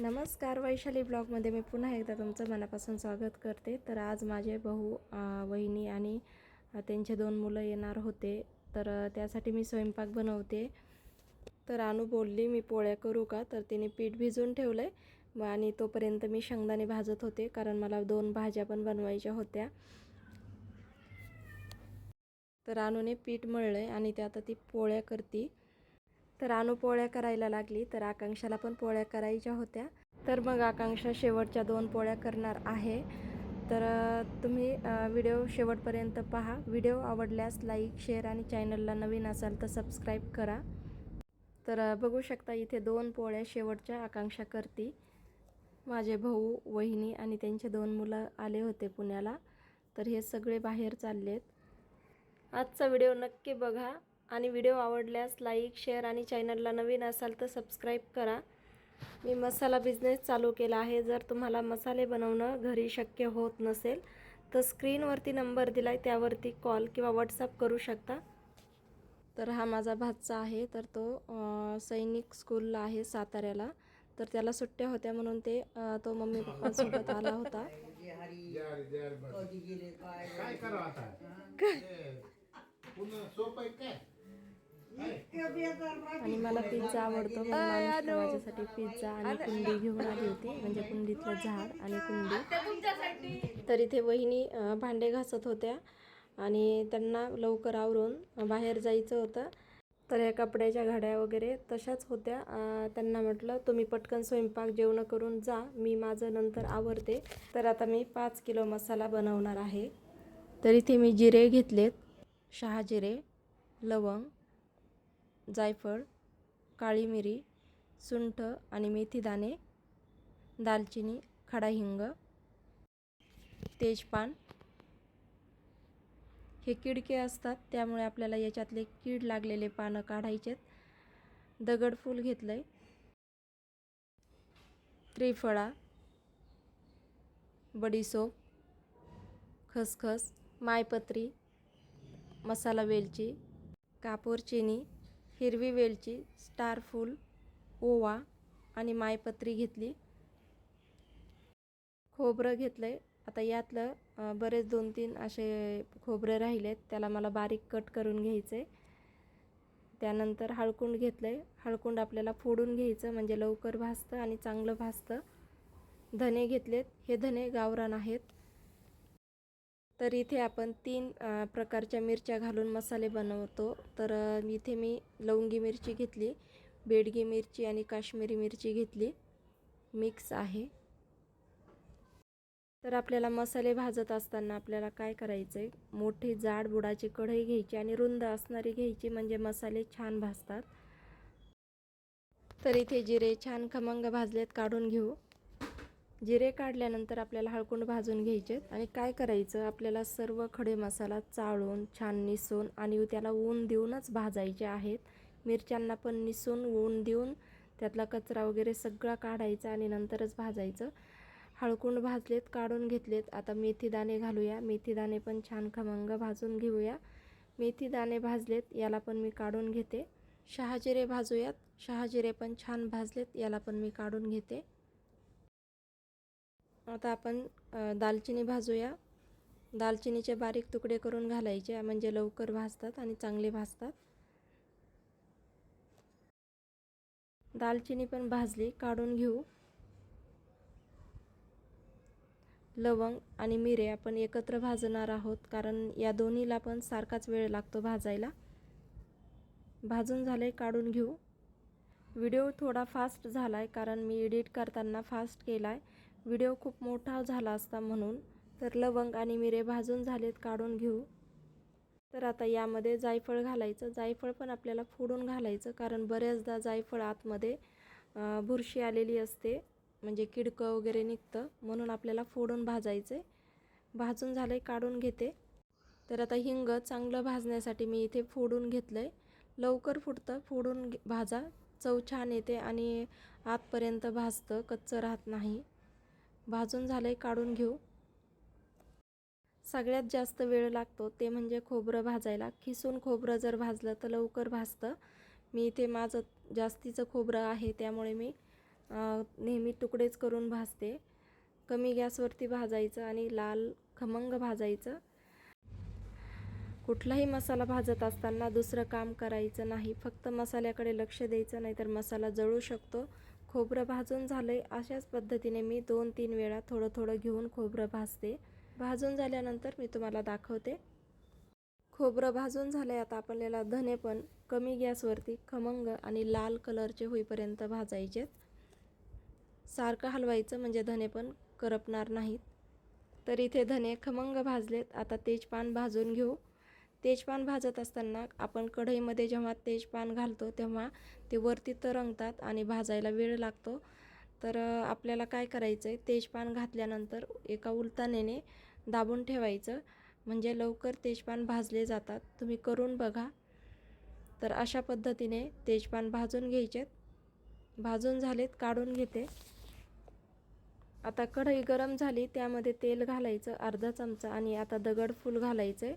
नमस्कार वैशाली ब्लॉगमध्ये मी पुन्हा एकदा तुमचं मनापासून स्वागत करते. तर आज माझे भाऊ वहिनी आणि त्यांचे दोन मुलं येणार होते. तर त्यासाठी मी स्वयंपाक बनवते. तर अनु बोलली मी पोळ्या करू का? तर तिने पीठ भिजवून ठेवलं आहे आणि तोपर्यंत मी शेंगदाणे भाजत होते कारण मला दोन भाज्या पण बनवायच्या होत्या. तर अनुने पीठ मळलं आहे आणि ते आता ती पोळ्या करते. तर अनु पोळ्या करायला लागली तर आकांक्षाला पण पोळ्या करायच्या होत्या. तर मग आकांक्षा शेवटच्या दोन पोळ्या करणार आहे. तर तुम्ही व्हिडिओ शेवटपर्यंत पहा. व्हिडिओ आवडल्यास लाईक शेअर आणि चॅनलला नवीन असाल तर सबस्क्राईब करा. तर बघू शकता इथे दोन पोळ्या शेवटच्या आकांक्षा करती. माझे भाऊ वहिनी आणि त्यांचे दोन मुलं आले होते पुण्याला. तर हे सगळे बाहेर चाललेत. आजचा व्हिडिओ नक्की बघा. आणि व्हिडिओ आवडल्यास लाईक शेअर आणि चॅनलला नवीन असाल तर सबस्क्राईब करा. मी मसाला बिझनेस चालू केला आहे. जर तुम्हाला मसाले बनवणं घरी शक्य होत नसेल तर स्क्रीनवरती नंबर दिला आहे त्यावरती कॉल किंवा व्हॉट्सअप करू शकता. तर हा माझा भाचा आहे. तर तो सैनिक स्कूलला आहे साताऱ्याला. तर त्याला सुट्ट्या होत्या म्हणून ते तो मम्मी पप्पांसोबत आला होता. काय? आणि मला पिझ्झा आवडतो माणूस माझ्यासाठी पिझ्झा आणि कुंडी घेऊन आली होती म्हणजे कुंडीतलं झाड आणि कुंडी. तर इथे वहिनी भांडे घासत होत्या आणि त्यांना लवकर आवरून बाहेर जायचं होतं. तर या कपड्याच्या घड्या वगैरे तशाच होत्या. त्यांना म्हटलं तुम्ही पटकन स्वयंपाक जेवण करून जा मी माझं नंतर आवरते. तर आता मी पाच किलो मसाला बनवणार आहे. तर इथे मी जिरे घेतलेत शहाजिरे लवंग जायफळ काळी मिरी सुंठ आणि मेथीदाणे दालचिनी खडा हिंग तेजपान हे किडके असतात. त्यामुळे आपल्याला याच्यातले कीड लागलेले पानं काढायचेत. दगडफूल घेतलं आहे त्रिफळा बडीसोप खसखस मायपत्री मसाला वेलची कापूर चिनी हिरवी वेलची स्टार फूल ओवा आणि मायपत्री घेतली. खोबरं घेतलं आहे आता यातलं बरेच दोन तीन असे खोबरे राहिलेत. त्याला मला बारीक कट करून घ्यायचं आहे त्यानंतर हळकुंड घेतलं आहे हळकुंड आपल्याला फोडून घ्यायचं म्हणजे लवकर भाजतं आणि चांगलं भाजतं. धने घेतलेत. हे धने गावरान आहेत. तर इथे आपण तीन प्रकारच्या मिरच्या घालून मसाले बनवतो. तर इथे मी लवंगी मिरची घेतली बेडगी मिरची आणि काश्मीरी मिरची घेतली. मिक्स आहे. तर आपल्याला मसाले भाजत असताना आपल्याला काय करायचं आहे मोठी जाड बुडाची कढई घ्यायची आणि रुंद असणारी घ्यायची म्हणजे मसाले छान भाजतात. तर इथे जिरे छान खमंग भाजलेत काढून घेऊ. जिरे काढल्यानंतर आपल्याला हळकुंड भाजून घ्यायचे आणि काय करायचं? आपल्याला सर्व खडे मसाला चाळून छान निसून आणि त्याला ऊन देऊनच भाजायचे आहेत. मिरच्यांना पण निसून ऊन देऊन त्यातला कचरा वगैरे सगळा काढायचा आणि नंतरच भाजायचं. हळकुंड भाजलेत काढून घेतलेत. आता मेथी दाणे घालूया. मेथी दाणे पण छान खमंग भाजून घेऊया. मेथी दाणे भाजलेत याला पण मी काढून घेते. शहाजिरे भाजूयात. शहाजिरे पण छान भाजलेत याला पण मी काढून घेते. आता आपण दालचिनी भाजूया. दालचिनीचे बारीक तुकडे करून घालायचे म्हणजे लवकर भाजतात आणि चांगले भाजतात. दालचिनी पण भाजली काढून घेऊ. लवंग आणि मिरे आपण एकत्र भाजणार आहोत कारण या दोन्हीला पण सारखाच वेळ लागतो भाजायला. भाजून झाले काढून घेऊ. व्हिडिओ थोडा फास्ट झाला आहे कारण मी एडिट करताना फास्ट केला आहे व्हिडिओ खूप मोठा झाला असता म्हणून तर लवंग आणि मिरे भाजून झालेत काढून घेऊ. तर आता यामध्ये जायफळ घालायचं. जायफळ पण आपल्याला फोडून घालायचं कारण बऱ्याचदा जायफळ आतमध्ये बुरशी आलेली असते म्हणजे किडकं वगैरे निघतं म्हणून आपल्याला फोडून भाजायचं. भाजून झालं आहे काढून घेते. तर आता हिंग चांगलं भाजण्यासाठी मी इथे फोडून घेतलं आहे लवकर फुटतं फोडून घे- भाजा. चव छान येते आणि आतपर्यंत भाजतं कच्चं राहत नाही. भाजून झालं आहे काढून घेऊ. सगळ्यात जास्त वेळ लागतो ते म्हणजे खोबरं भाजायला. खिसून खोबरं जर भाजलं तर लवकर भाजतं. मी इथे माझं जास्तीचं खोबरं आहे त्यामुळे मी नेहमी तुकडेच करून भाजते. कमी गॅसवरती भाजायचं आणि लाल खमंग भाजायचं. कुठलाही मसाला भाजत असताना दुसरं काम करायचं नाही. फक्त मसाल्याकडे लक्ष द्यायचं नाहीतर मसाला जळू शकतो. खोबरं भाजून झालं आहे अशाच पद्धतीने मी दोन तीन वेळा थोडं थोडं घेऊन खोबरं भाजते. भाजून झाल्यानंतर मी तुम्हाला दाखवते. खोबरं भाजून झालं आहे आता आपल्याला धने पण कमी गॅसवरती खमंग आणि लाल कलरचे होईपर्यंत भाजायचेत. सारखं हलवायचं म्हणजे धने पण करपणार नाहीत. तर इथे धने खमंग भाजलेत आता तेजपान भाजून घेऊ. तेजपान भाजत असताना आपण कढईमध्ये जेव्हा तेजपान घालतो तेव्हा ते वरती तरंगतात आणि भाजायला वेळ लागतो. तर आपल्याला काय करायचं आहे तेजपान घातल्यानंतर एका उलतानेने दाबून ठेवायचं. म्हणजे लवकर तेजपान भाजले जातात. तुम्ही करून बघा. तर अशा पद्धतीने तेजपान भाजून घ्यायचेत. भाजून झालेत काढून घेते. आता कढई गरम झाली त्यामध्ये तेल घालायचं अर्धा चमचा आणि आता दगडफूल घालायचं आहे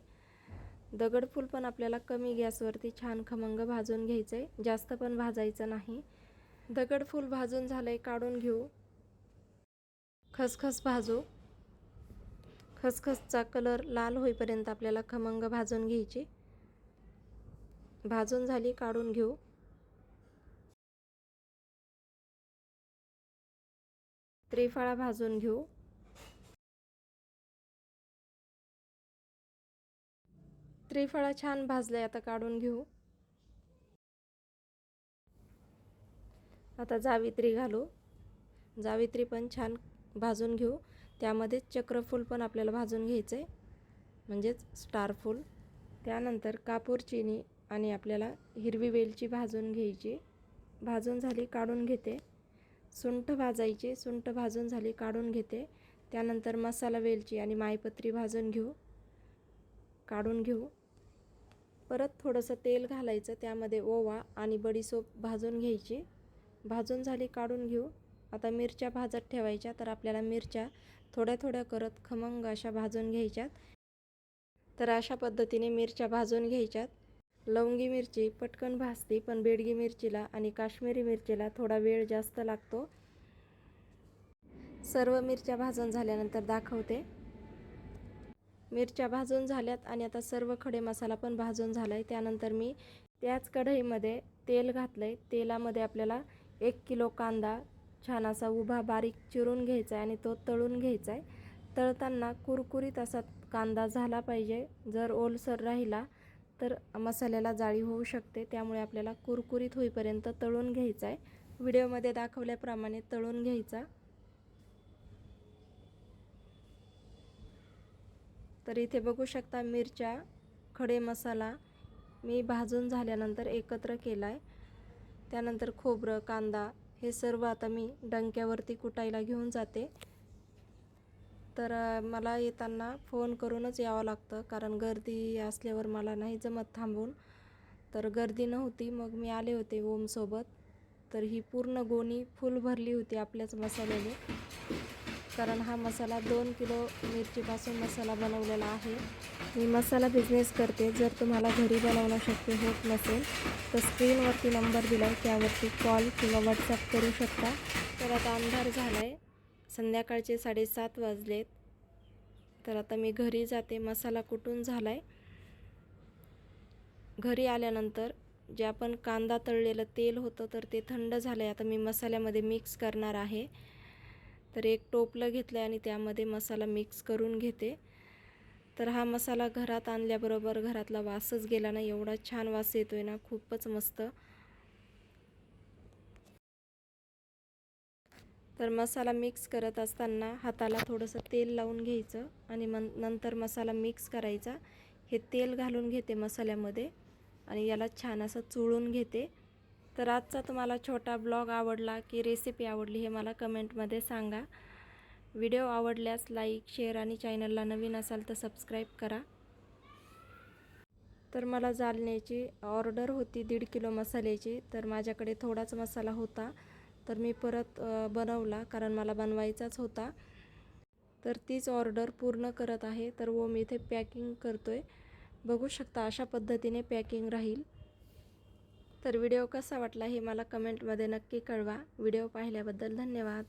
दगडफूल पण आपल्याला कमी गॅसवरती छान खमंग भाजून घ्यायचं. आहे जास्त पण भाजायचं नाही. दगडफूल भाजून झालं आहे काढून घेऊ. खसखस भाजू. खसखसचा कलर लाल होईपर्यंत आपल्याला खमंग भाजून घ्यायची. भाजून झाली काढून घेऊ. त्रिफळा भाजून घेऊ. त्रिफळा छान भाजले आता काढून घेऊ. आता जावित्री घालू. जावित्री पण छान भाजून घेऊ. त्यामध्येच चक्रफूल पण आपल्याला भाजून घ्यायचं आहे म्हणजेच स्टारफूल त्यानंतर कापूर चिनी आणि आपल्याला हिरवी वेलची भाजून घ्यायची. भाजून झाली काढून घेते. सुंठ भाजायची सुंठ भाजून झाली काढून घेते. त्यानंतर मसाला वेलची आणि मायपत्री भाजून घेऊ. काढून घेऊ. परत थोडंसं तेल घालायचं त्यामध्ये ओवा आणि बडीसोप भाजून घ्यायची. भाजून झाली काढून घेऊ. आता मिरच्या भाजत ठेवायच्या तर आपल्याला मिरच्या थोड्या थोड्या करत खमंग अशा भाजून घ्यायच्यात. तर अशा पद्धतीने मिरच्या भाजून घ्यायच्यात. लवंगी मिरची पटकन भाजते पण बेडगी मिरचीला आणि काश्मीरी मिरचीला थोडा वेळ जास्त लागतो. सर्व मिरच्या भाजून झाल्यानंतर दाखवते. मिरच्या भाजून झाल्यात आणि आता सर्व खडे मसाला पण भाजून झाला आहे त्यानंतर मी त्याच कढईमध्ये तेल घातलं आहे तेलामध्ये आपल्याला एक किलो कांदा छान असा उभा बारीक चिरून घ्यायचा आहे आणि तो तळून घ्यायचा आहे तळताना कुरकुरीत असा कांदा झाला पाहिजे. जर ओलसर राहिला तर मसाल्याला जाळी होऊ शकते. त्यामुळे आपल्याला कुरकुरीत होईपर्यंत तळून घ्यायचा आहे व्हिडिओमध्ये दाखवल्याप्रमाणे तळून घ्यायचा. तर इथे बघू शकता मिरच्या खडे मसाला मी भाजून झाल्यानंतर एकत्र केला आहे त्यानंतर खोबरं कांदा हे सर्व आता मी डंक्यावरती कुटायला घेऊन जाते. तर मला येताना फोन करूनच यावं लागतं कारण गर्दी असल्यावर मला नाही जमत थांबून. तर गर्दी नव्हती मग मी आले होते ओमसोबत. तर ही पूर्ण गोणी फुल भरली होती आपल्याच मसाल्याने. कारण हा मसाला दोन किलो मिरचीपासून मसाला बनवलेला आहे. मी मसाला बिझनेस करते. जर तुम्हाला घरी बनवणं शक्य होत नसेल तर स्क्रीनवरती नंबर दिला आहे त्यावरती कॉल किंवा व्हॉट्सअप करू शकता. तर आता अंधार झाला आहे संध्याकाळचे साडेसात वाजलेत. तर आता मी घरी जाते. मसाला कुटून झाला आहे घरी आल्यानंतर जे आपण कांदा तळलेलं तेल होतं तर ते थंड झालं आहे आता मी मसाल्यामध्ये मिक्स करणार आहे. तर एक टोपलं घेतलं आहे आणि त्यामध्ये मसाला मिक्स करून घेते. तर हा मसाला घरात आणल्याबरोबर घरातला वासच गेला ना एवढा छान वास येतो आहे ना खूपच मस्त. तर मसाला मिक्स करत असताना हाताला थोडंसं तेल लावून घ्यायचं आणि मन नंतर मसाला मिक्स करायचा. हे तेल घालून घेते मसाल्यामध्ये आणि याला छान असं चुळून घेते. तर आजचा तुम्हाला छोटा ब्लॉग आवडला की रेसिपी आवडली हे मला कमेंटमध्ये सांगा. व्हिडिओ आवडल्यास लाईक शेअर आणि चॅनलला नवीन असाल तर सबस्क्राईब करा. तर मला जालन्याची ऑर्डर होती दीड किलो मसाल्याची तर माझ्याकडे थोडाच मसाला होता. तर मी परत बनवला कारण मला बनवायचाच होता. तर तीच ऑर्डर पूर्ण करत आहे. तर वो मी इथे पॅकिंग करतो आहे बघू शकता अशा पद्धतीने पॅकिंग राहील. तर व्हिडिओ कसा वाटला हे मला कमेंटमध्ये नक्की कळवा. व्हिडिओ पाहिल्याबद्दल धन्यवाद.